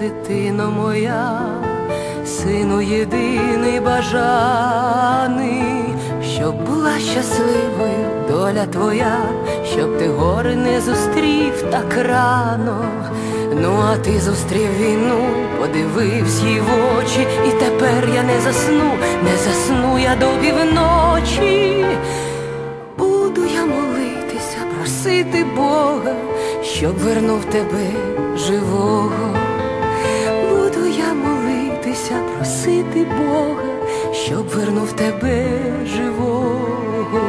дитино моя, сину єдиний бажаний, щоб була щасливою доля твоя, щоб ти гори не зустрів так рано. Ну, а ти зустрів війну, подивився їй в очі, і тепер я не засну, не засну я до півночі. Буду я молитися, просити Бога, щоб вернув тебе живого. Буду я молитися, просити Бога, щоб вернув тебе живого.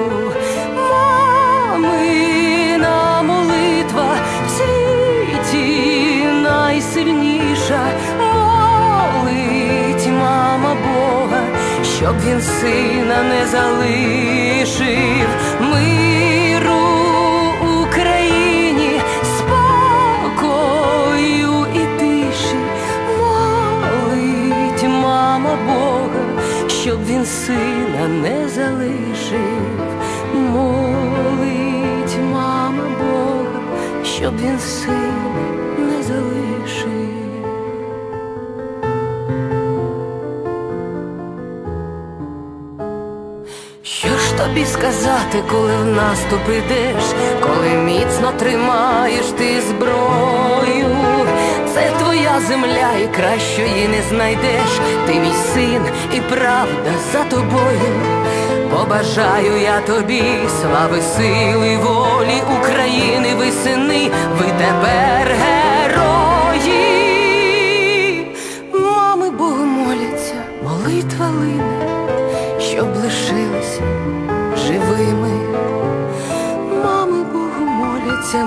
Мамина молитва в світі найсильніша, молить мама Бога, щоб він сина не залишив мама Бога, щоб він сина не залишив, молить мама Бога, щоб він сина не залишив. Що ж тобі сказати, коли в наступ ідеш, коли міцно тримаєш ти зброю? Земля, і кращої не знайдеш. Ти мій син, і правда за тобою. Побажаю я тобі слави, сили, волі України, ви сини, ви тепер герої. Мами Богу моляться, молитва лине щоб лишилися живими. Мами Богу моляться,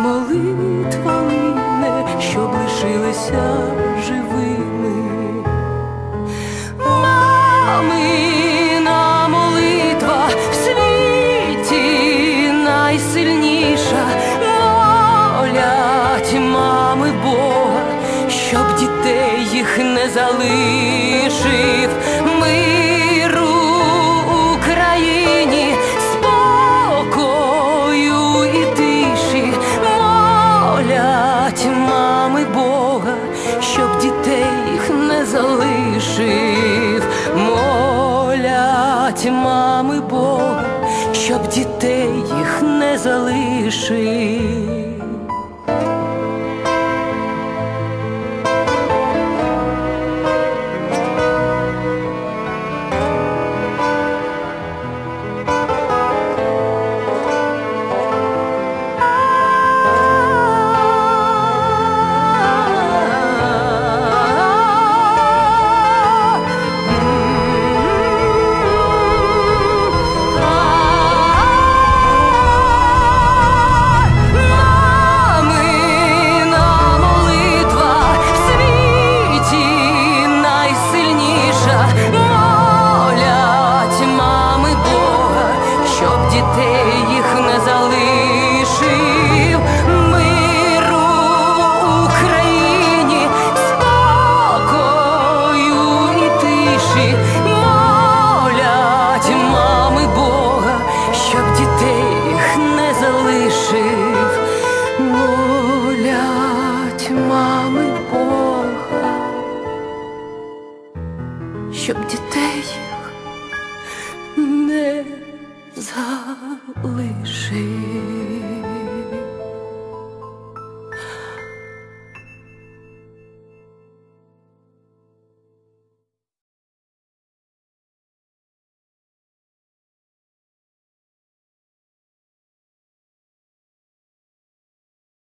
залишив. Миру Україні, спокою і тиші, молять мами Бога, щоб дітей їх не залишив, молять мами Бога, щоб дітей їх не залишив. Щоб дітей не залишив.